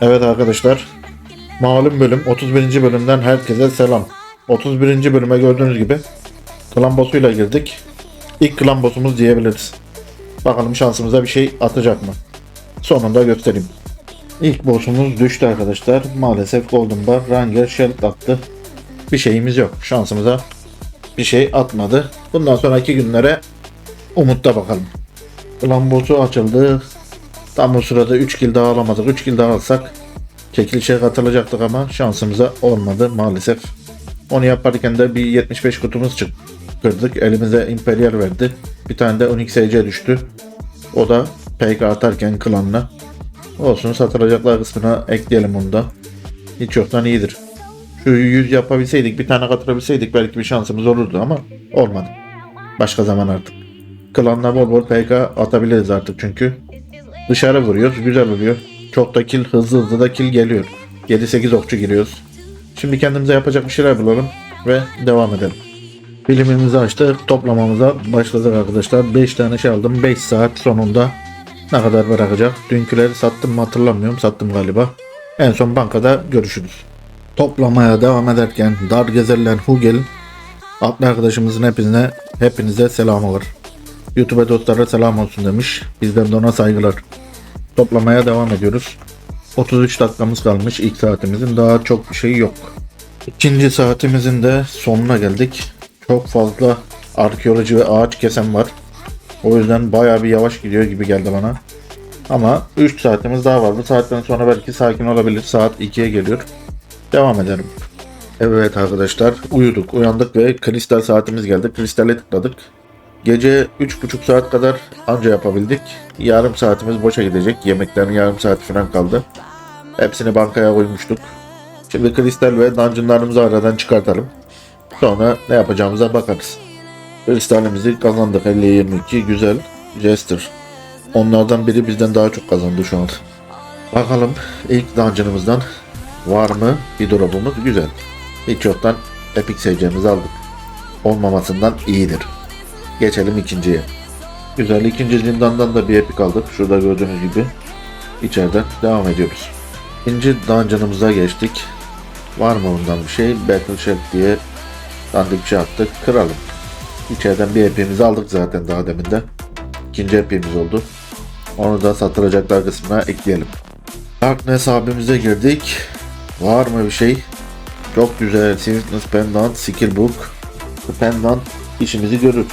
Evet arkadaşlar. Malum bölüm 31. bölümden herkese selam. 31. bölüme gördüğünüz gibi klan boss'uyla girdik. İlk klan boss'umuz diyebiliriz. Bakalım şansımıza bir şey atacak mı? Sonunda göstereyim. İlk boss'umuz düştü arkadaşlar. Maalesef Golden Bar Ranger Shell attı. Bir şeyimiz yok. Şansımıza bir şey atmadı. Bundan sonraki günlere umutla bakalım. Klan boss'u açıldı. Tam o sırada 3 kill daha alamadık. 3 kill daha alsak çekilişe katılacaktık ama şansımıza olmadı maalesef. Onu yaparken de bir 75 kutumuz çık kırdık. Elimize Imperial verdi. Bir tane de Onyx EC düştü. O da PK atarken klanla. Olsun satılacaklar kısmına ekleyelim onu da. Hiç yoktan iyidir. 100 yapabilseydik bir tane katılabilseydik belki bir şansımız olurdu ama olmadı. Başka zaman artık. Klanla bol bol PK atabiliriz artık çünkü. Dışarı vuruyoruz. Güzel oluyor. Çok da kill hızlı hızlı da kill geliyor. 7-8 okçu giriyoruz. Şimdi kendimize yapacak bir şeyler bulalım ve devam edelim. Bilimimizi açtık. Toplamamıza başladık arkadaşlar. 5 tane şey aldım. 5 saat sonunda ne kadar bırakacak? Dünküleri sattım mı hatırlamıyorum. Sattım galiba. En son bankada görüşürüz. Toplamaya devam ederken dar gezerlen Hugel adlı arkadaşımızın hepinize hepinize selamı var. YouTube dostlara selam olsun demiş. Bizden de ona saygılar. Toplamaya devam ediyoruz. 33 dakikamız kalmış ilk saatimizin. Daha çok bir şey yok. İkinci saatimizin de sonuna geldik. Çok fazla arkeoloji ve ağaç kesen var. O yüzden bayağı bir yavaş gidiyor gibi geldi bana. Ama 3 saatimiz daha var. Bu saatten sonra belki sakin olabilir. Saat 2'ye geliyor. Devam edelim. Evet arkadaşlar uyuduk, uyandık ve kristal saatimiz geldi. Kristale tıkladık. Gece 3,5 saat kadar anca yapabildik. Yarım saatimiz boşa gidecek. Yemeklerin yarım saati falan kaldı. Hepsini bankaya koymuştuk. Şimdi kristal ve dungeonlarımızı aradan çıkartalım. Sonra ne yapacağımıza bakarız. Kristalimizi kazandık 50-22 güzel. Jester. Onlardan biri bizden daha çok kazandı şu an. Bakalım ilk dungeonımızdan var mı bir drop'umuz güzel. Hiç yoktan epic seyircimizi aldık. Olmamasından iyidir. Geçelim ikinciye. Güzel ikinci zindandan da bir epic aldık. Şurada gördüğünüz gibi. İçeriden devam ediyoruz. İkinci dungeon'ımıza geçtik. Var mı bundan bir şey? Battle Shell diye dandik bir şey attık. Kıralım. İçeriden bir epimizi aldık zaten daha demin de. İkinci epimiz oldu. Onu da satılacaklar kısmına ekleyelim. Darkness abimize girdik. Var mı bir şey? Çok güzel. Sinisness Pendant, Skill Book. Pendant işimizi görür.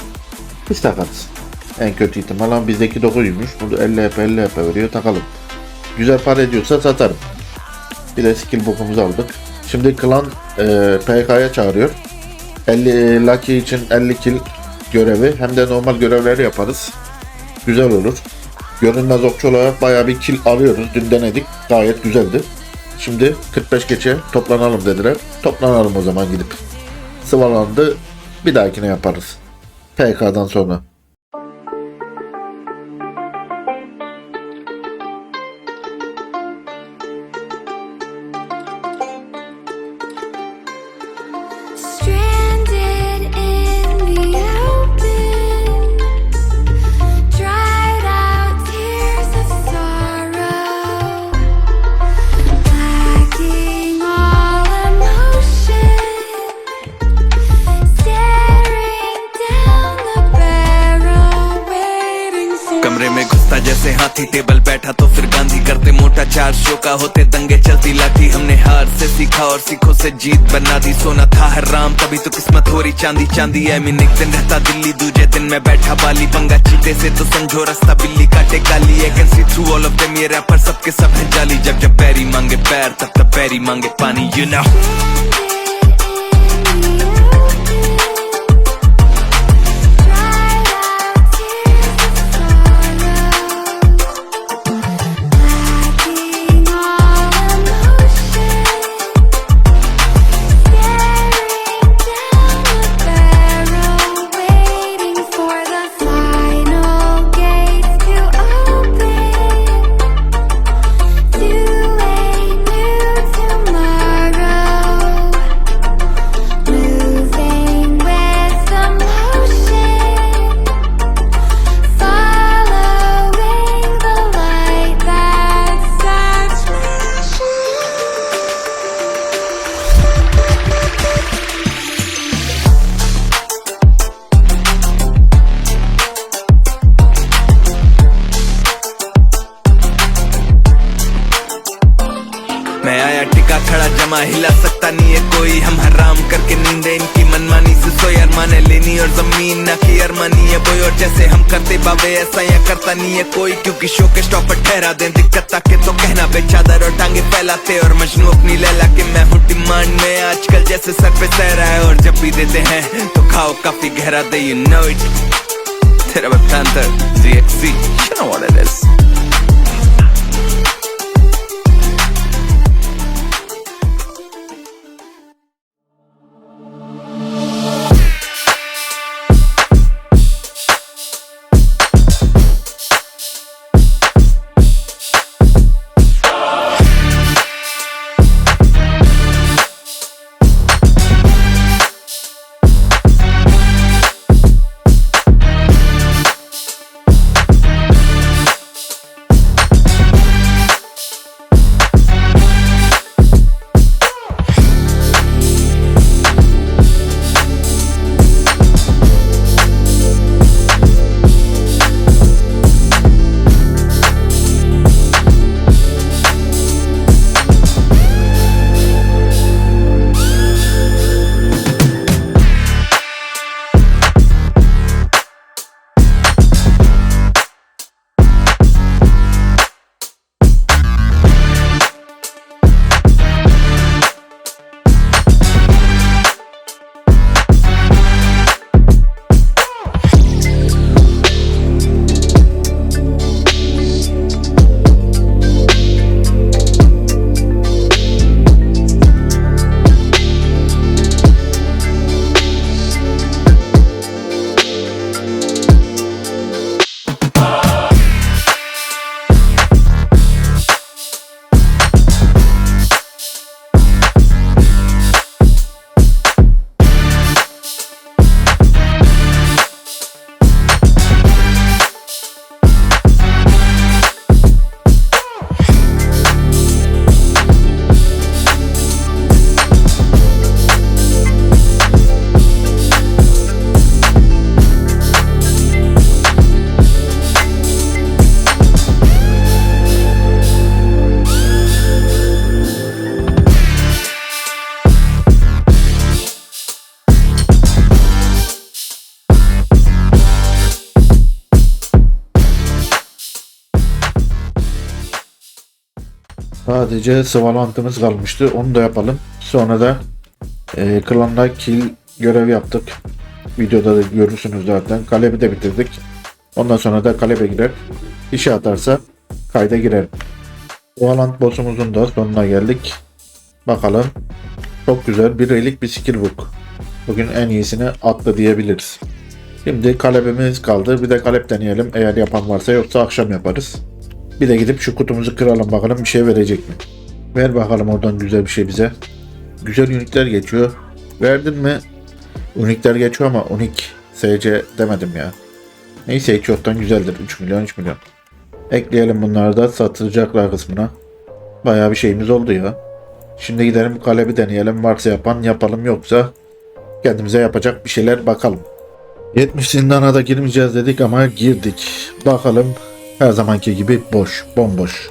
Takarız. En kötü ihtimal ama bizdeki 9'ymuş. Bunu 50 EP 50 EP veriyor takalım. Güzel para ediyorsa satarım. Bir de skill book'umuzu aldık. Şimdi klan e, PK'ya çağırıyor. 50 Lucky için 50 kill görevi hem de normal görevleri yaparız. Güzel olur. Görünmez okçu olarak bayağı bir kill alıyoruz. Dün denedik. Gayet güzeldi. Şimdi 45 geçe toplanalım dediler. Toplanalım o zaman gidip. Sıvalandı. Bir dahakine yaparız. PK'dan sonra. सीखा और सिखों से जीत बना दी, सोना था हर राम। तभी तो किस्मत हो रही, चांदी चांदी है मीन एक दिन रहता दिल्ली, दूजे दिन मैं बैठा बाली। पंगा चीते से तो समझो रास्ता बिल्ली काटे काली है can see through all of them ये रैपर सबके सब है जाली। जब जब पैरी मांगे पैर, तब तब पैरी मांगे पानी यू नो To हिला सकता नहीं है कोई। हम हराम करके नींद इनकी मनमानी से। सोई अरमान है लेनी और ज़मीन ना की अरमानी है बोई और जैसे हम करते बाबे ऐसा या करता नहीं है कोई। क्योंकि शो के स्टॉप पर ठहरा दे दिक्कत, ताके तो कहना बे चादर और टांगे फैलाते। और मजनू अपनी लैला के मैं हूँ डिमांड में। आजकल जैसे सर पे सह रहा है और जब भी देते हैं तो खाओ काफ़ी गहरा दे यू नो इट तेरा ZXC you know what it is Sadece sıvalantımız kalmıştı. Onu da yapalım. Sonra da e, klanda kill görev yaptık. Videoda da görürsünüz zaten. Kalebi de bitirdik. Ondan sonra da kalebe girer. İşe atarsa kayda girer. Sıvalant boss'umuzun da sonuna geldik. Bakalım. Çok güzel bir relik bir skill book. Bugün en iyisini attı diyebiliriz. Şimdi kalebimiz kaldı. Bir de kalep deneyelim. Eğer yapan varsa yoksa akşam yaparız. Bir de gidip şu kutumuzu kıralım bakalım bir şey verecek mi? Ver bakalım oradan güzel bir şey bize. Güzel unikler geçiyor. Verdin mi? Unikler geçiyor ama unik SC demedim ya. Neyse hiç yoktan güzeldir. 3 milyon 3 milyon. Ekleyelim bunları da satılacaklar kısmına. Bayağı bir şeyimiz oldu ya. Şimdi gidelim kalebi deneyelim. Varsa yapan yapalım yoksa kendimize yapacak bir şeyler bakalım. 70 zindana da girmeyeceğiz dedik ama girdik. Bakalım her zamanki gibi boş, bomboş.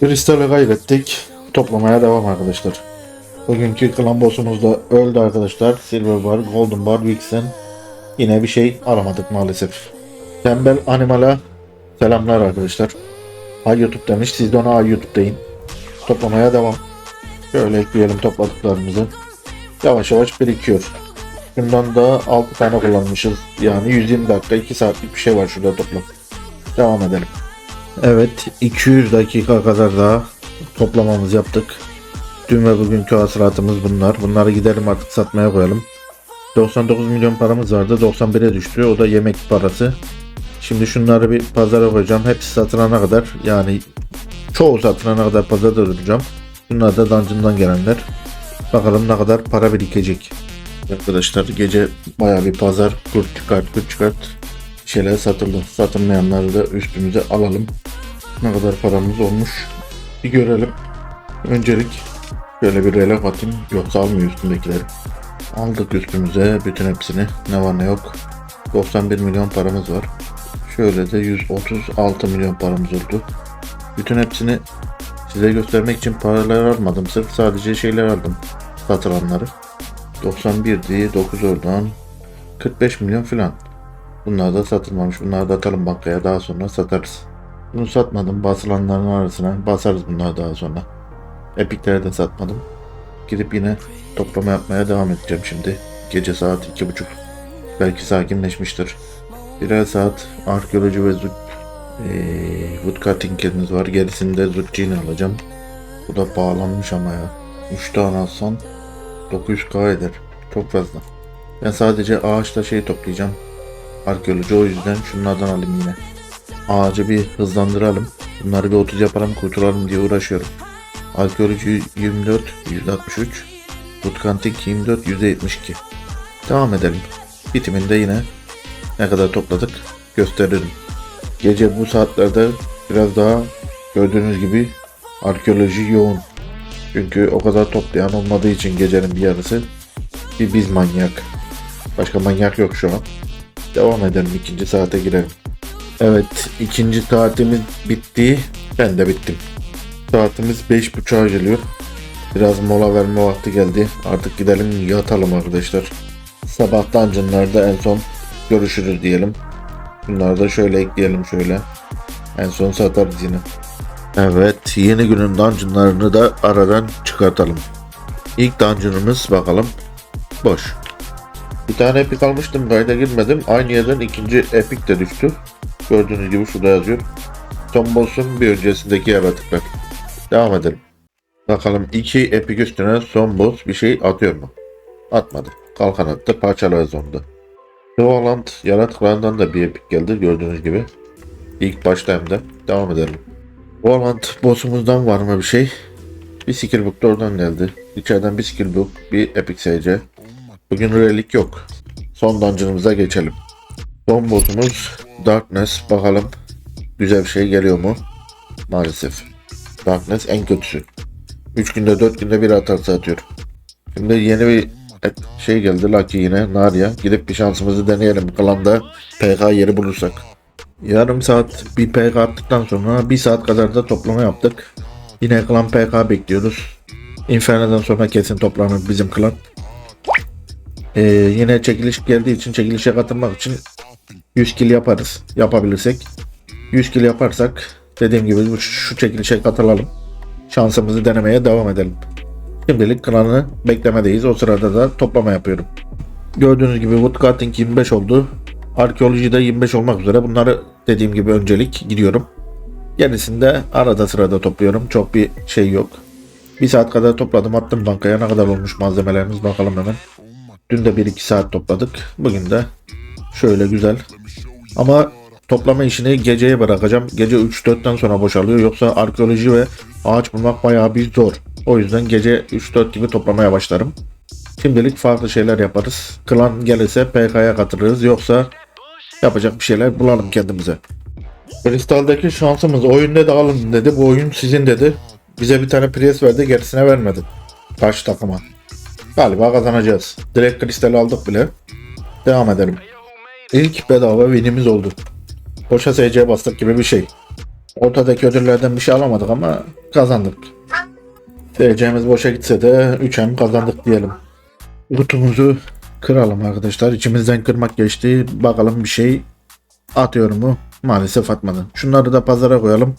Kristali kaybettik. Toplamaya devam arkadaşlar. Bugünkü klan boss'umuz da öldü arkadaşlar. Silver Bar, Golden Bar, Vixen. Yine bir şey alamadık maalesef. Tembel Animal'a selamlar arkadaşlar. Hay YouTube demiş. Siz de ona Hay YouTube deyin. Toplamaya devam. Şöyle ekleyelim topladıklarımızı. Yavaş yavaş birikiyor. Bundan da 6 tane kullanmışız. Yani 120 dakika 2 saatlik bir şey var şurada toplam. Devam edelim. Evet 200 dakika kadar daha toplamamız yaptık. Dün ve bugünkü hasılatımız bunlar. Bunları gidelim artık satmaya koyalım. 99 milyon paramız vardı. 91'e düştü. O da yemek parası. Şimdi şunları bir pazara koyacağım. Hepsi satılana kadar yani çoğu satılana kadar pazarda duracağım. Bunlar da dungeon'dan gelenler. Bakalım ne kadar para birikecek. Arkadaşlar gece baya bir pazar kurt çıkart kurt çıkart şeyler satıldı. Satılmayanları da üstümüze alalım. Ne kadar paramız olmuş bir görelim. Öncelik şöyle bir relef atayım. Yoksa almıyor üstündekileri. Aldık üstümüze bütün hepsini. Ne var ne yok. 91 milyon paramız var. Şöyle de 136 milyon paramız oldu. Bütün hepsini Size göstermek için paralar almadım. Sırf sadece şeyler aldım. Satılanları. 91'di. 9 oradan. 45 milyon falan. Bunlar da satılmamış. Bunları da atalım bankaya. Daha sonra satarız. Bunu satmadım. Basılanların arasına. Basarız bunları daha sonra. Epic'leri de satmadım. Gidip yine toplama yapmaya devam edeceğim şimdi. Gece saat iki buçuk. Belki sakinleşmiştir. Birer saat arkeoloji ve zut, eee woodcutting'imiz var. Gerisinde zutçini alacağım. Bu da bağlanmış ama ya. 3 tane alsan 900k eder. Çok fazla. Ben sadece ağaçta şey toplayacağım. Arkeoloji o yüzden şunlardan alayım yine. Ağacı bir hızlandıralım. Bunları bir 30 yapalım kurtulalım diye uğraşıyorum. Arkeoloji 24, 163. Woodcutting 24, 172. Devam edelim. Bitiminde yine ne kadar topladık gösteririm. Gece bu saatlerde biraz daha gördüğünüz gibi arkeoloji yoğun. Çünkü o kadar toplayan olmadığı için gecenin bir yarısı bir biz manyak. Başka manyak yok şu an. Devam edelim ikinci saate girelim. Evet ikinci saatimiz bitti. Ben de bittim. Saatimiz 5.30'a geliyor. Biraz mola verme vakti geldi. Artık gidelim yatalım arkadaşlar. Sabah dungeonlarda en son görüşürüz diyelim. Bunları da şöyle ekleyelim şöyle. En son satarız yine. Evet yeni günün dungeonlarını da aradan çıkartalım. İlk dungeonımız bakalım. Boş. Bir tane epic almıştım kayda girmedim. Aynı yerden ikinci epic de düştü. Gördüğünüz gibi şurada yazıyor. Son boss'un bir öncesindeki yaratıklar. Devam edelim. Bakalım iki epic üstüne son boss bir şey atıyor mu? Atmadı. Kalkan attı parçalarız onda. Roland yaratıklarından da bir epic geldi gördüğünüz gibi. İlk başta hem de. Devam edelim. Roland boss'umuzdan var mı bir şey? Bir skill da oradan geldi. İçeriden bir skill book, bir epic SC. Bugün relik yok. Son dungeon'ımıza geçelim. Son boss'umuz Darkness. Bakalım güzel bir şey geliyor mu? Maalesef. Darkness en kötüsü. 3 günde 4 günde bir atarsa atıyor. Şimdi yeni bir şey geldi Lucky yine Narya. Gidip bir şansımızı deneyelim. Klanda PK yeri bulursak. Yarım saat bir PK attıktan sonra bir saat kadar da toplama yaptık. Yine klan PK bekliyoruz. Inferno'dan sonra kesin toplanır bizim klan. Ee, yine çekiliş geldiği için çekilişe katılmak için 100 kill yaparız. Yapabilirsek. 100 kill yaparsak dediğim gibi şu çekilişe katılalım. Şansımızı denemeye devam edelim. Şimdilik klanı beklemedeyiz. O sırada da toplama yapıyorum. Gördüğünüz gibi Woodcutting 25 oldu. Arkeoloji de 25 olmak üzere. Bunları dediğim gibi öncelik gidiyorum. Gerisinde arada sırada topluyorum. Çok bir şey yok. Bir saat kadar topladım attım bankaya. Ne kadar olmuş malzemelerimiz bakalım hemen. Dün de 1-2 saat topladık. Bugün de şöyle güzel. Ama toplama işini geceye bırakacağım. Gece 3-4'ten sonra boşalıyor. Yoksa arkeoloji ve ağaç bulmak bayağı bir zor. O yüzden gece 3-4 gibi toplamaya başlarım. Şimdilik farklı şeyler yaparız. Klan gelirse PK'ya katılırız. Yoksa yapacak bir şeyler bulalım kendimize. Kristal'deki şansımız oyunda da alın dedi. Bu oyun sizin dedi. Bize bir tane pres verdi gerisine vermedi. Karşı takıma. Galiba kazanacağız. Direkt kristal aldık bile. Devam edelim. İlk bedava winimiz oldu. Boşa SC bastık gibi bir şey. Ortadaki ödüllerden bir şey alamadık ama kazandık. SC'miz boşa gitse de 3M kazandık diyelim. Kutumuzu kıralım arkadaşlar. İçimizden kırmak geçti. Bakalım bir şey atıyor mu? Maalesef atmadı. Şunları da pazara koyalım.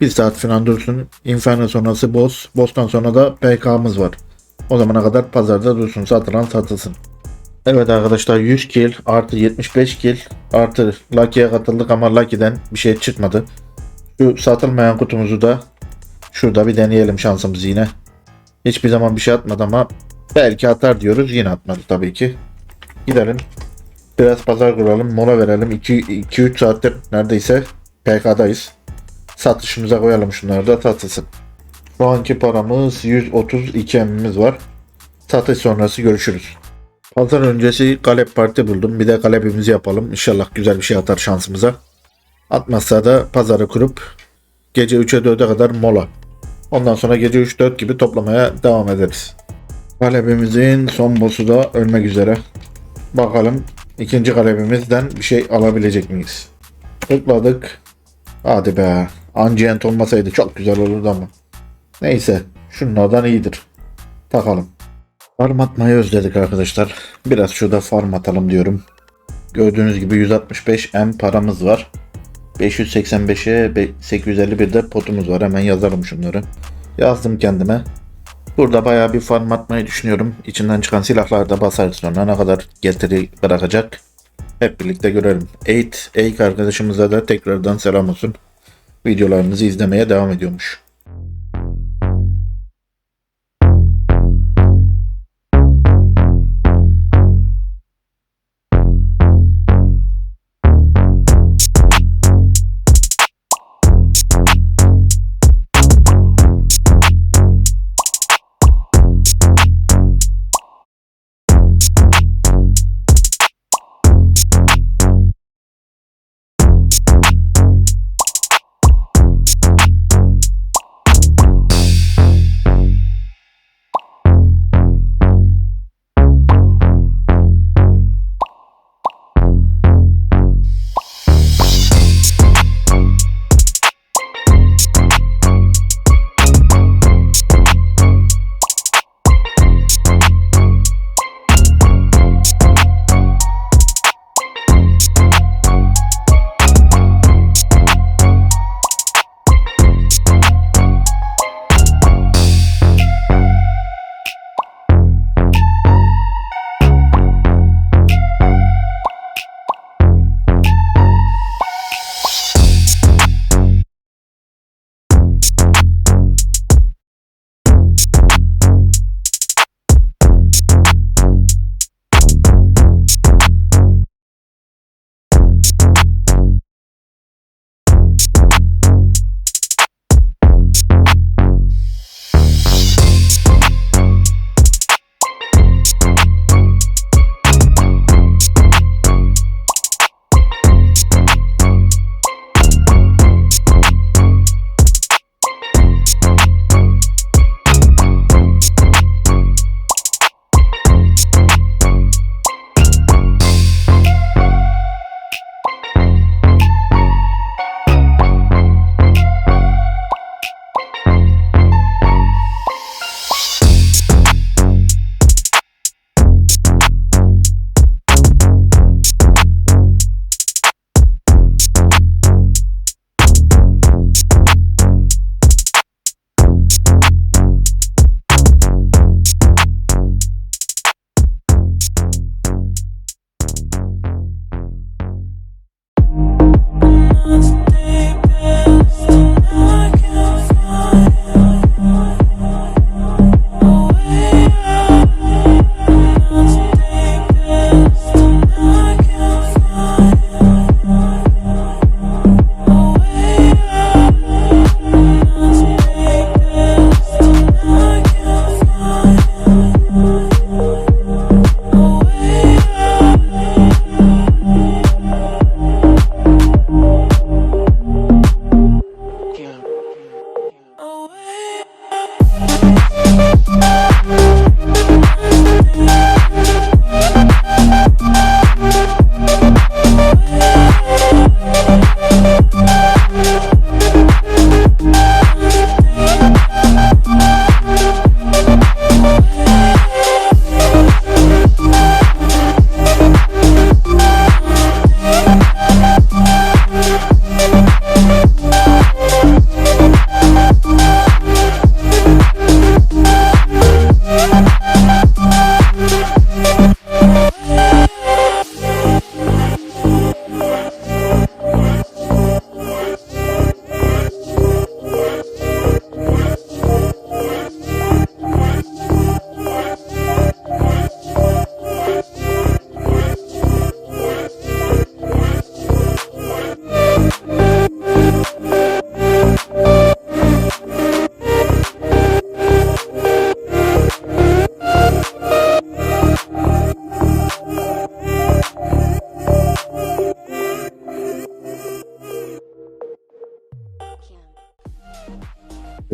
Bir saat falan dursun. Inferno sonrası boss. Boss'tan sonra da PK'mız var. O zamana kadar pazarda dursun. Satılan satılsın. Evet arkadaşlar 100 kill artı 75 kill artı Lucky'ye katıldık ama Lucky'den bir şey çıkmadı. Şu satılmayan kutumuzu da şurada bir deneyelim şansımızı yine. Hiçbir zaman bir şey atmadı ama belki atar diyoruz yine atmadı tabii ki. Gidelim. Biraz pazar kuralım mola verelim 2-3 saattir neredeyse PK'dayız. Satışımıza koyalım şunları da satılsın. Şu anki paramız 132 emimiz var. Satış sonrası görüşürüz. Pazar öncesi galep parti buldum. Bir de galepimizi yapalım. İnşallah güzel bir şey atar şansımıza. Atmazsa da pazarı kurup gece 3'e 4'e kadar mola. Ondan sonra gece 3-4 gibi toplamaya devam ederiz. Galepimizin son boss'u da ölmek üzere. Bakalım ikinci galepimizden bir şey alabilecek miyiz? Tıkladık. Hadi be. Ancient olmasaydı çok güzel olurdu ama. Neyse şunlardan iyidir. Takalım. Farm atmayı özledik arkadaşlar. Biraz şurada farm atalım diyorum. Gördüğünüz gibi 165 M paramız var. 585'e be- 851 de potumuz var. Hemen yazalım şunları. Yazdım kendime. Burada bayağı bir farm atmayı düşünüyorum. İçinden çıkan silahlar da basarız sonra ne kadar getiri bırakacak. Hep birlikte görelim. 8 Eik arkadaşımıza da tekrardan selam olsun. Videolarınızı izlemeye devam ediyormuş.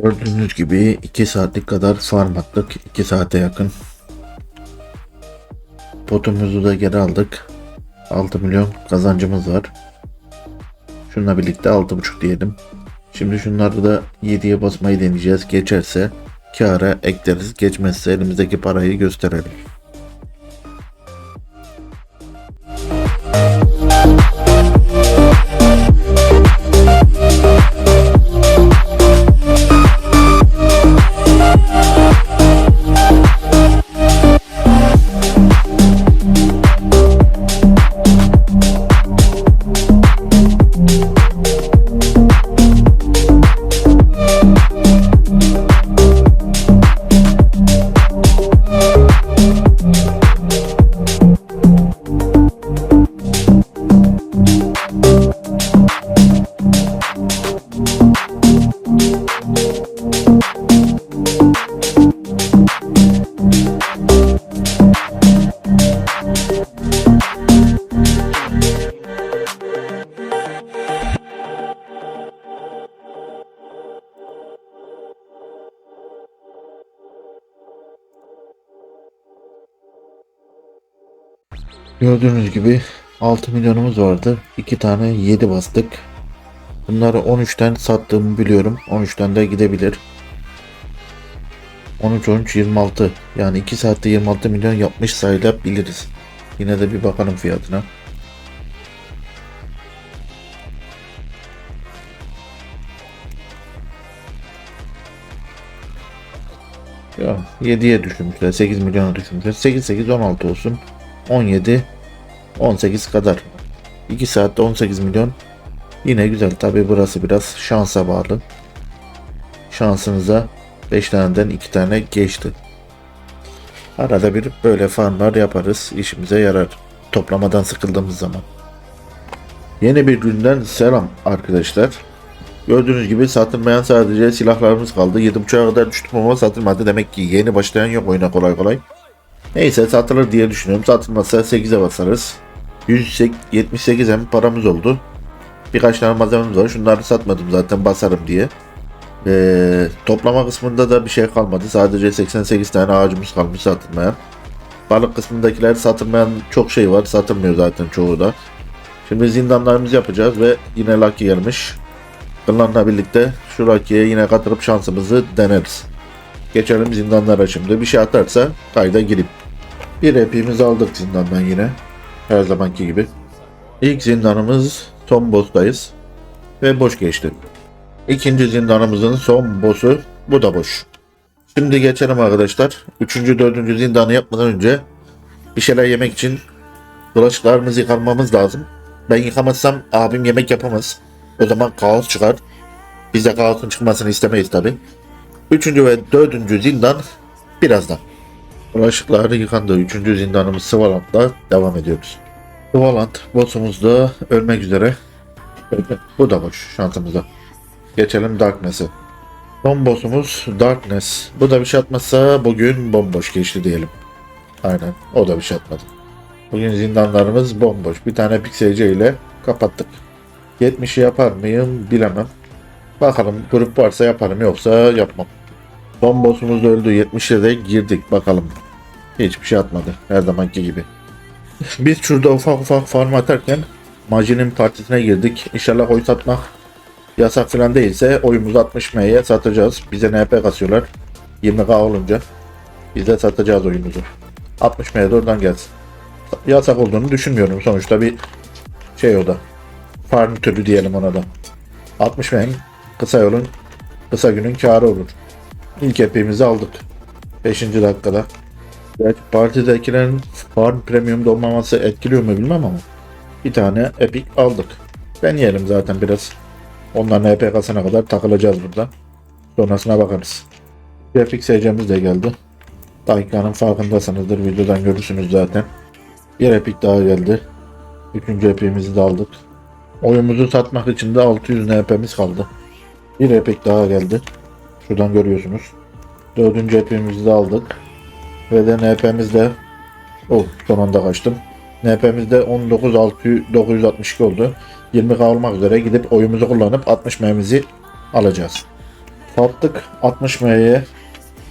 Gördüğünüz gibi 2 saatlik kadar farm attık. 2 saate yakın. Potumuzu da geri aldık. 6 milyon kazancımız var. Şununla birlikte 6,5 diyelim. Şimdi şunları da 7'ye basmayı deneyeceğiz. Geçerse kâra ekleriz. Geçmezse elimizdeki parayı gösterelim. Gördüğünüz gibi 6 milyonumuz vardı. 2 tane 7 bastık. Bunları 13'ten sattığımı biliyorum. 13'ten de gidebilir. 13 13 26 yani 2 saatte 26 milyon yapmış sayılabiliriz. Yine de bir bakalım fiyatına. Ya 7'ye düşürmüşler. 8 milyona düşürmüşler. 8 8 16 olsun. 17 18 kadar. 2 saatte 18 milyon. Yine güzel. Tabi burası biraz şansa bağlı. Şansınıza 5 taneden 2 tane geçti. Arada bir böyle farmlar yaparız. İşimize yarar. Toplamadan sıkıldığımız zaman. Yeni bir günden selam arkadaşlar. Gördüğünüz gibi satılmayan sadece silahlarımız kaldı. 7.5'a kadar düştüm ama satılmadı. Demek ki yeni başlayan yok oyuna kolay kolay. Neyse satılır diye düşünüyorum. Satılmazsa 8'e basarız. 178 hem paramız oldu. Birkaç tane malzememiz var. Şunları satmadım zaten basarım diye. Ee, toplama kısmında da bir şey kalmadı. Sadece 88 tane ağacımız kalmış satılmayan. Balık kısmındakiler satılmayan çok şey var. Satılmıyor zaten çoğu da. Şimdi zindanlarımızı yapacağız ve yine Lucky gelmiş. Klanla birlikte şu Lucky'ye yine katılıp şansımızı deneriz. Geçelim zindanlara şimdi. Bir şey atarsa kayda girip. Bir epimizi aldık zindandan yine. Her zamanki gibi. İlk zindanımız son boss'tayız. Ve boş geçti. İkinci zindanımızın son boss'u bu da boş. Şimdi geçelim arkadaşlar. Üçüncü, dördüncü zindanı yapmadan önce bir şeyler yemek için bulaşıklarımızı yıkamamız lazım. Ben yıkamazsam abim yemek yapamaz. O zaman kaos çıkar. Biz de kaosun çıkmasını istemeyiz tabi. Üçüncü ve dördüncü zindan birazdan. Bulaşıkları yıkandı. Üçüncü zindanımız Svalant'la devam ediyoruz. Svalant boss'umuz da ölmek üzere. Bu da boş şansımıza. Geçelim Darkness'e. Son boss'umuz Darkness. Bu da bir şey atmazsa bugün bomboş geçti diyelim. Aynen o da bir şey atmadı. Bugün zindanlarımız bomboş. Bir tane pikselci ile kapattık. 70'i yapar mıyım bilemem. Bakalım grup varsa yaparım yoksa yapmam. Son boss'umuz öldü. 70'e de girdik bakalım. Hiçbir şey atmadı. Her zamanki gibi. Biz şurada ufak ufak farm atarken Majin'in partisine girdik. İnşallah oy satmak yasak falan değilse oyumuzu 60 M'ye satacağız. Bize NP kasıyorlar. 20k olunca biz de satacağız oyumuzu. 60 M'ye de oradan gelsin. Yasak olduğunu düşünmüyorum. Sonuçta bir şey o da. Farm türü diyelim ona da. 60 M'nin kısa yolun kısa günün karı olur. İlk epimizi aldık. 5. dakikada. Gerçi partidekilerin farm premiumda olmaması etkiliyor mu bilmem ama. Bir tane epic aldık. Deneyelim zaten biraz. Onların EP kasana kadar takılacağız burada. Sonrasına bakarız. Grafik SC'miz de geldi. Dakikanın farkındasınızdır. Videodan görürsünüz zaten. Bir epic daha geldi. Üçüncü epimizi de aldık. Oyumuzu satmak için de 600 NP'miz kaldı. Bir epic daha geldi. Şuradan görüyorsunuz. Dördüncü epimizi de aldık. Ve de NP'miz de oh son anda kaçtım. NP'miz de 19.962 oldu. 20k olmak üzere gidip oyumuzu kullanıp 60 M'mizi alacağız. Sattık 60 M'ye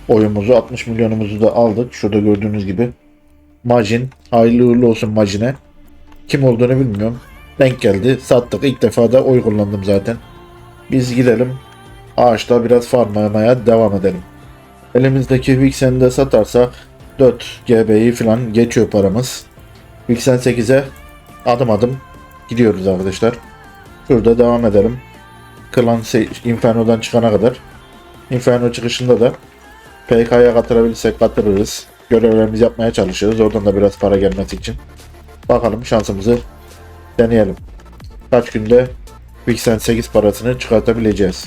oyumuzu 60 milyonumuzu da aldık. Şurada gördüğünüz gibi. Majin. Hayırlı uğurlu olsun Majin'e. Kim olduğunu bilmiyorum. Denk geldi. Sattık. İlk defa da oy kullandım zaten. Biz gidelim ağaçta biraz farmlamaya devam edelim. Elimizdeki Vixen'i de satarsak 4 GB'yi falan geçiyor paramız. Vixen 8'e adım adım gidiyoruz arkadaşlar. Şurada devam edelim. Klan Inferno'dan çıkana kadar. Inferno çıkışında da PK'ya katılabilirsek katılırız. Görevlerimizi yapmaya çalışırız. Oradan da biraz para gelmesi için. Bakalım şansımızı deneyelim. Kaç günde Vixen 8 parasını çıkartabileceğiz.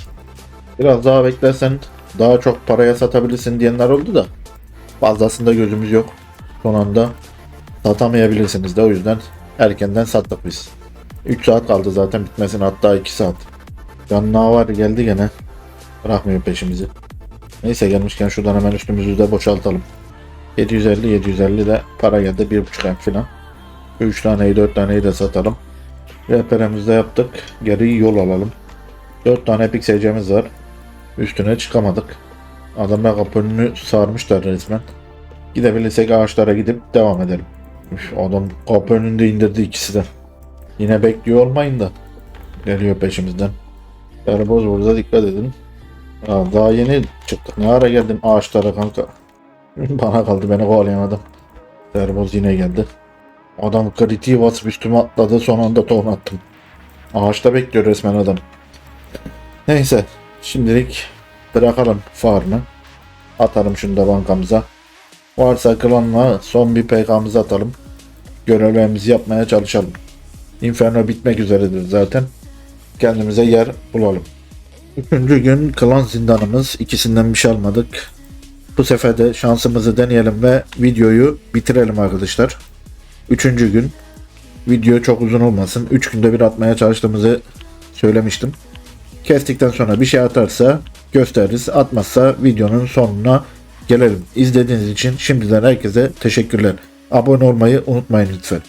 Biraz daha beklersen daha çok paraya satabilirsin diyenler oldu da fazlasında gözümüz yok. Son anda satamayabilirsiniz de o yüzden erkenden sattık biz. 3 saat kaldı zaten bitmesine hatta 2 saat. Canına var geldi gene. Bırakmıyor peşimizi. Neyse gelmişken şuradan hemen üstümüzü de boşaltalım. 750 750 de para geldi 1.5 M falan. 3 taneyi 4 taneyi de satalım. Rehberimizi de yaptık. Geri yol alalım. 4 tane epic seyircimiz var. Üstüne çıkamadık. Adamlar kapı önünü sarmışlar resmen. Gidebilirsek ağaçlara gidip devam edelim. Üf, adam kapı önünde indirdi ikisi de. Yine bekliyor olmayın da. Geliyor peşimizden. Derboz burada dikkat edin. Aa, daha yeni çıktık. Ne ara geldin ağaçlara kanka? Bana kaldı beni kovalayan adam. Derboz yine geldi. Adam kritiği basıp üstüme atladı son anda ton attım. Ağaçta bekliyor resmen adam. Neyse şimdilik bırakalım farmı. Atalım şunu da bankamıza. Varsa klanla son bir PK'mızı atalım. Görevlerimizi yapmaya çalışalım. Inferno bitmek üzeredir zaten. Kendimize yer bulalım. Üçüncü gün klan zindanımız. ikisinden bir şey almadık. Bu sefer de şansımızı deneyelim ve videoyu bitirelim arkadaşlar. Üçüncü gün. Video çok uzun olmasın. Üç günde bir atmaya çalıştığımızı söylemiştim. Kestikten sonra bir şey atarsa gösteririz. Atmazsa videonun sonuna gelelim. İzlediğiniz için şimdiden herkese teşekkürler. Abone olmayı unutmayın lütfen.